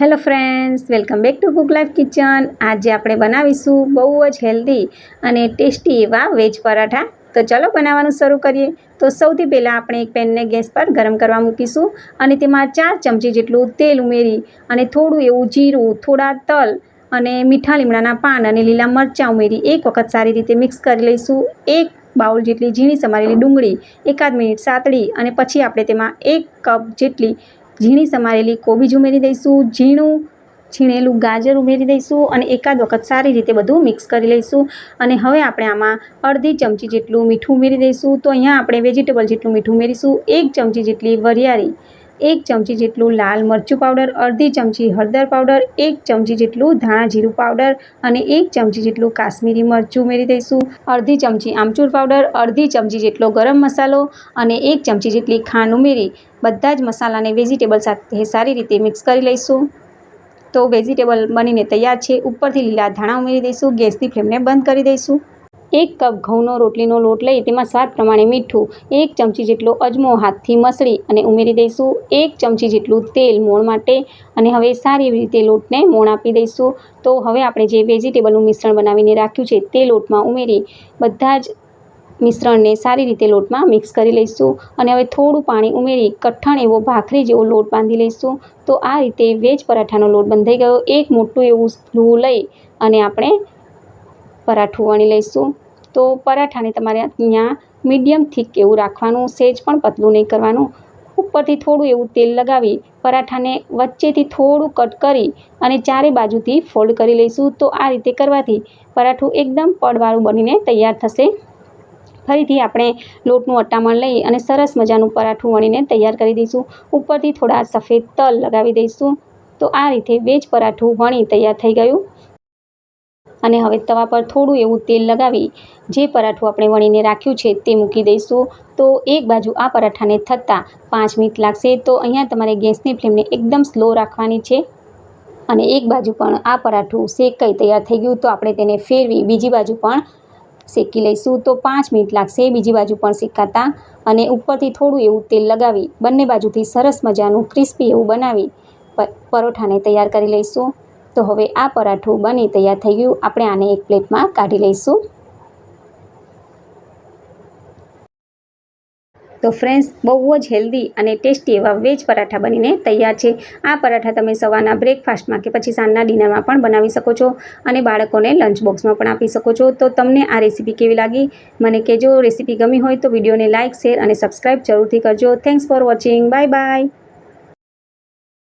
Hello friends welcome back to Cook Life Kitchen આજે આપણે બનાવીશું બહુ જ હેલ્ધી અને ટેસ્ટી એવા વેજ પરાઠા. તો ચલો બનાવવાનું શરૂ કરીએ. તો સૌથી પહેલાં આપણે એક પેનને ગેસ પર ગરમ કરવા મૂકીશું અને તેમાં ચાર ચમચી જેટલું તેલ ઉમેરી અને થોડું એવું જીરું, થોડા તલ અને મીઠા લીમડાના પાન અને લીલા મરચાં ઉમેરી એક વખત સારી રીતે મિક્સ કરી લઈશું. એક બાઉલ જેટલી ઝીણી સમારેલી ડુંગળી, એકાદ મિનિટ સાતળી અને પછી આપણે તેમાં એક કપ જેટલી ઝીણી સમારેલી કોબીજ ઉમેરી દઈશું, ઝીણું છીણેલું ગાજર ઉમેરી દઈશું અને એકાદ વખત સારી રીતે બધું મિક્સ કરી લઈશું. અને હવે આપણે આમાં અડધી ચમચી જેટલું મીઠું ઉમેરી દઈશું. તો અહીંયા આપણે વેજીટેબલ જેટલું મીઠું ઉમેરીશું. એક ચમચી જેટલી વરિયાળી એક ચમચી જેટલું લાલ મરચું પાવડર, અડધી ચમચી હળદર પાવડર, એક ચમચી જેટલું ધાણા જીરું પાવડર અને એક ચમચી જેટલું કાશ્મીરી મરચું ઉમેરી દઈશું. અડધી ચમચી આમચૂર પાવડર, અડધી ચમચી જેટલો ગરમ મસાલો અને એક ચમચી જેટલી ખાંડ ઉમેરી બધા જ મસાલાને વેજીટેબલ સાથે સારી રીતે મિક્સ કરી લઈશું. તો વેજીટેબલ બનીને તૈયાર છે. ઉપરથી લીલા ધાણા ઉમેરી દઈશું. ગેસની ફ્લેમને બંધ કરી દઈશું. એક કપ ઘઉંનો રોટલીનો લોટ લઈ તેમાં સ્વાદ પ્રમાણે મીઠું, એક ચમચી જેટલો અજમો હાથથી મસળી અને ઉમેરી દઈશું. એક ચમચી જેટલું તેલ મોણ માટે અને હવે સારી એવી રીતે લોટને મોણ આપી દઈશું. તો હવે આપણે જે વેજીટેબલનું મિશ્રણ બનાવીને રાખ્યું છે તે લોટમાં ઉમેરી બધા જ મિશ્રણને સારી રીતે લોટમાં મિક્સ કરી લઈશું અને હવે થોડું પાણી ઉમેરી કઠણ એવો ભાખરી જેવો લોટ બાંધી લઈશું. તો આ રીતે વેજ પરાઠાનો લોટ બંધાઈ ગયો. એક મોટું એવું સ્લૂ લઈ અને આપણે પરાઠું વણી લઈશું. તો પરાઠાને તમારે અહીંયા મીડિયમ થીક એવું રાખવાનું સેજ પણ પતલું નહીં કરવાનું. ઉપરથી થોડું એવું તેલ લગાવી પરાઠાને વચ્ચેથી થોડું કટ કરી અને ચારે બાજુથી ફોલ્ડ કરી લઈશું. તો આ રીતે કરવાથી પરાઠું એકદમ પડવાળું બનીને તૈયાર થશે. ફરીથી આપણે લોટનું અટામણ લઈ અને સરસ મજાનું પરાઠું વણીને તૈયાર કરી દઈશું. ઉપરથી થોડા સફેદ તલ લગાવી દઈશું. તો આ રીતે વેજ પરાઠું વણી તૈયાર થઈ ગયું. અને હવે તવા પર થોડું એવું તેલ લગાવી, જે પરાઠું આપણે વણીને રાખ્યું છે તે મૂકી દઈશું. તો એક બાજુ આ પરાઠાને થતાં પાંચ મિનિટ લાગશે. તો અહીંયા તમારે ગેસની ફ્લેમને એકદમ સ્લો રાખવાની છે. અને એક બાજુ પણ આ પરાઠું શેકાઈ તૈયાર થઈ ગયું, તો આપણે તેને ફેરવી બીજી બાજુ પણ શેકી લઈશું. તો પાંચ મિનિટ લાગશે બીજી બાજુ પણ શેકાતા. અને ઉપરથી થોડું એવું તેલ લગાવી, બંને બાજુથી સરસ મજાનું ક્રિસ્પી એવું બનાવી પરોઠાને તૈયાર કરી લઈશું. તો હવે આ પરાઠું બની તૈયાર થઈ ગયું. આપણે આને એક પ્લેટમાં કાઢી લઈશું. તો ફ્રેન્ડ્સ બહુ જ હેલ્ધી અને ટેસ્ટી એવા વેજ પરાઠા બનીને તૈયાર છે. આ પરાઠા તમે સવારના બ્રેકફાસ્ટમાં કે પછી સાંજના ડિનરમાં પણ બનાવી શકો છો અને બાળકોને લંચ બોક્સમાં પણ આપી શકો છો. તો તમને આ રેસીપી કેવી લાગી? મને કહેજો. રેસીપી ગમી હોય તો વિડીયોને લાઇક શેર અને સબસ્ક્રાઈબ જરૂરથી કરજો. Thanks for watching bye bye